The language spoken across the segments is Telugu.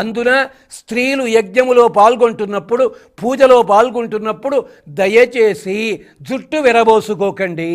అందున స్త్రీలు యజ్ఞములో పాల్గొంటున్నప్పుడు పూజలో పాల్గొంటున్నప్పుడు దయచేసి జుట్టు విరబోసుకోకండి.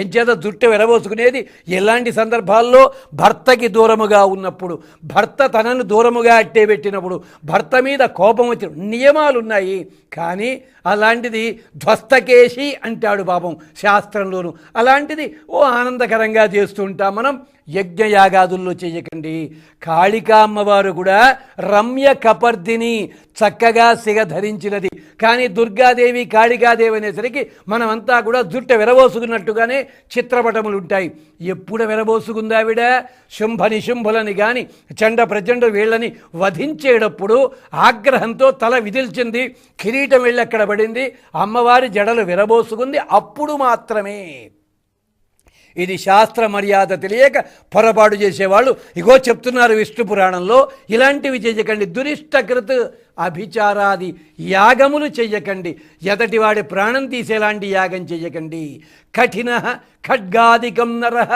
ఎంచేత జుట్టు విరబోసుకునేది? ఎలాంటి సందర్భాల్లో భర్తకి దూరముగా ఉన్నప్పుడు భర్త తనను దూరముగా అట్టే పెట్టినప్పుడు భర్త మీద కోపం వచ్చిన నియమాలు ఉన్నాయి కానీ అలాంటిది ధ్వస్తకేశి అంటాడు పాపం శాస్త్రంలోను. అలాంటిది ఓ ఆనందకరంగా చేస్తుంటాం మనం. యజ్ఞయాగాదుల్లో చేయకండి. కాళికా అమ్మవారు కూడా రమ్య కపర్దిని చక్కగా సిగ ధరించినది. కానీ దుర్గాదేవి కాళికాదేవి అనేసరికి మనమంతా కూడా జుట్ట విరబోసుకున్నట్టుగానే చిత్రపటములు ఉంటాయి ఎప్పుడు విరబోసుకుందావిడ శుంభ నిశుంభులని కానీ చండ ప్రచండ వీళ్ళని వధించేటప్పుడు ఆగ్రహంతో తల విదిల్చింది. కిరీటం వెళ్ళి అక్కడ పడింది. అమ్మవారి జడలు విరబోసుకుంది. అప్పుడు మాత్రమే. ఇది శాస్త్ర మర్యాద తెలియక పొరపాటు చేసేవాళ్ళు. ఇగో చెప్తున్నారు విష్ణు పురాణంలో ఇలాంటివి చేయకండి దురిష్టకృత్ అభిచారాది యాగములు చెయ్యకండి. ఎదటి వాడి ప్రాణం తీసేలాంటి యాగం చెయ్యకండి. కఠిన ఖడ్గాదికం నరహ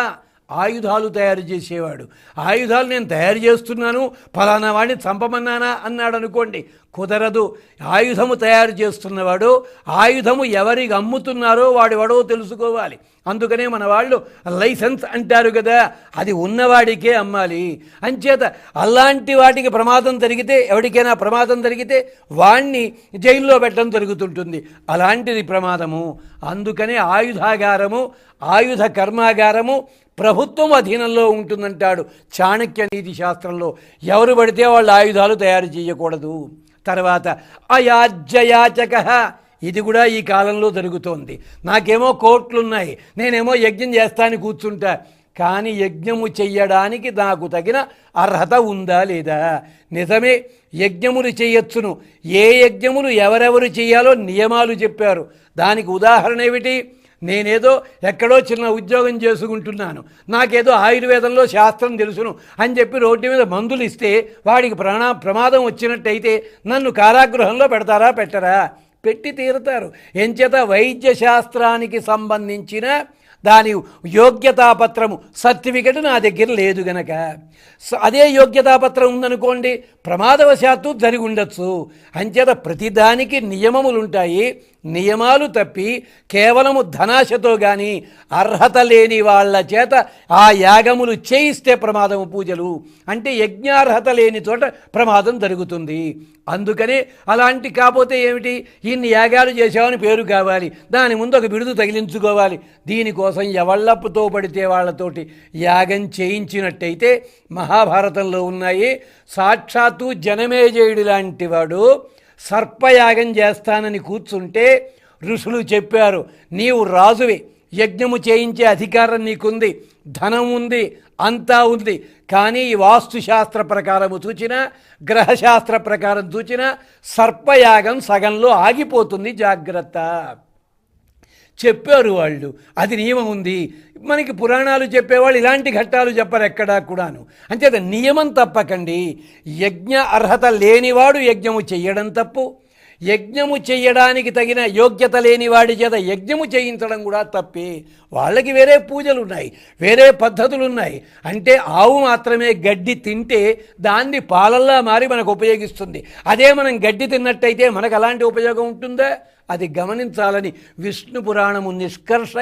ఆయుధాలు తయారు చేసేవాడు. ఆయుధాలు నేను తయారు చేస్తున్నాను ఫలానా వాడిని చంపమన్నానా అన్నాడు అనుకోండి. కుదరదు. ఆయుధము తయారు చేస్తున్నవాడు ఆయుధము ఎవరికి అమ్ముతున్నారో వాడివాడో తెలుసుకోవాలి. అందుకనే మన వాళ్ళు లైసెన్స్ అంటారు కదా అది ఉన్నవాడికే అమ్మాలి. అంచేత అలాంటి వాటికి ప్రమాదం జరిగితే ఎవరికైనా ప్రమాదం జరిగితే వాణ్ణి జైల్లో పెట్టడం జరుగుతుంటుంది. అలాంటిది ప్రమాదము. అందుకనే ఆయుధాగారము ఆయుధ కర్మాగారము ప్రభుత్వం అధీనంలో ఉంటుందంటాడు. చాణక్య నీతి శాస్త్రంలో ఎవరు పడితే వాళ్ళు ఆయుధాలు తయారు చేయకూడదు. తర్వాత అయాజ్యయాచక. ఇది కూడా ఈ కాలంలో జరుగుతోంది. నాకేమో కోట్లున్నాయి. నేనేమో యజ్ఞం చేస్తాను కూర్చుంటా. కానీ యజ్ఞము చెయ్యడానికి నాకు తగిన అర్హత ఉందా లేదా? నిజమే యజ్ఞములు చేయొచ్చును ఏ యజ్ఞములు ఎవరెవరు చేయాలో నియమాలు చెప్పారు. దానికి ఉదాహరణ ఏమిటి? నేనేదో ఎక్కడో చిన్న ఉద్యోగం చేసుకుంటున్నాను. నాకేదో ఆయుర్వేదంలో శాస్త్రం తెలుసును అని చెప్పి రోడ్డు మీద మందులు ఇస్తే వాడికి ప్రాణ ప్రమాదం వచ్చినట్టయితే నన్ను కారాగృహంలో పెడతారా పెట్టరా? పెట్టి తీరుతారు. ఎంచేత వైద్య శాస్త్రానికి సంబంధించిన దాని యోగ్యతాపత్రము సర్టిఫికెట్ నా దగ్గర లేదు గనక. అదే యోగ్యతాపత్రం ఉందనుకోండి ప్రమాదవశాత్తు జరిగి ఉండొచ్చు. అంచేత ప్రతిదానికి నియమములు ఉంటాయి నియమాలు తప్పి కేవలము ధనాశతో కానీ అర్హత లేని వాళ్ళ చేత ఆ యాగములు చేయిస్తే ప్రమాదము పూజలు. అంటే యజ్ఞార్హత లేని చోట ప్రమాదం జరుగుతుంది. అందుకనే అలాంటి కాకపోతే ఏమిటి? ఇన్ని యాగాలు చేసామని పేరు కావాలి. దాని ముందు ఒక బిరుదు తగిలించుకోవాలి. దీనికోసం ఎవళ్ళప్పుతో పడితే వాళ్ళతోటి యాగం చేయించినట్టయితే మహాభారతంలో ఉన్నాయి. సాక్షాత్తు జనమేజయుడు లాంటి వాడు సర్పయాగం చేస్తానని కూర్చుంటే ఋషులు చెప్పారు నీవు రాజువి. యజ్ఞము చేయించే అధికారం నీకుంది. ధనం ఉంది అంతా ఉంది. కానీ ఈ వాస్తుశాస్త్ర ప్రకారము చూచిన గ్రహశాస్త్ర ప్రకారం చూచిన సర్పయాగం సగంలో ఆగిపోతుంది జాగ్రత్త. చెప్పారు వాళ్ళు అది నియమం ఉంది. మనకి పురాణాలు చెప్పేవాళ్ళు ఇలాంటి ఘట్టాలు చెప్పరు ఎక్కడా కూడాను. అంచేత నియమం తప్పకండి. యజ్ఞ అర్హత లేనివాడు యజ్ఞము చెయ్యడం తప్పు. యజ్ఞము చెయ్యడానికి తగిన యోగ్యత లేని వాడి చేత యజ్ఞము చేయించడం కూడా తప్పే. వాళ్ళకి వేరే పూజలు ఉన్నాయి వేరే పద్ధతులు ఉన్నాయి అంటే ఆవు మాత్రమే గడ్డి తింటే దాన్ని పాలల్లా మారి మనకు ఉపయోగిస్తుంది. అదే మనం గడ్డి తిన్నట్టయితే మనకు అలాంటి ఉపయోగం ఉంటుందా? అది గమనించాలని విష్ణు పురాణము నిష్కర్ష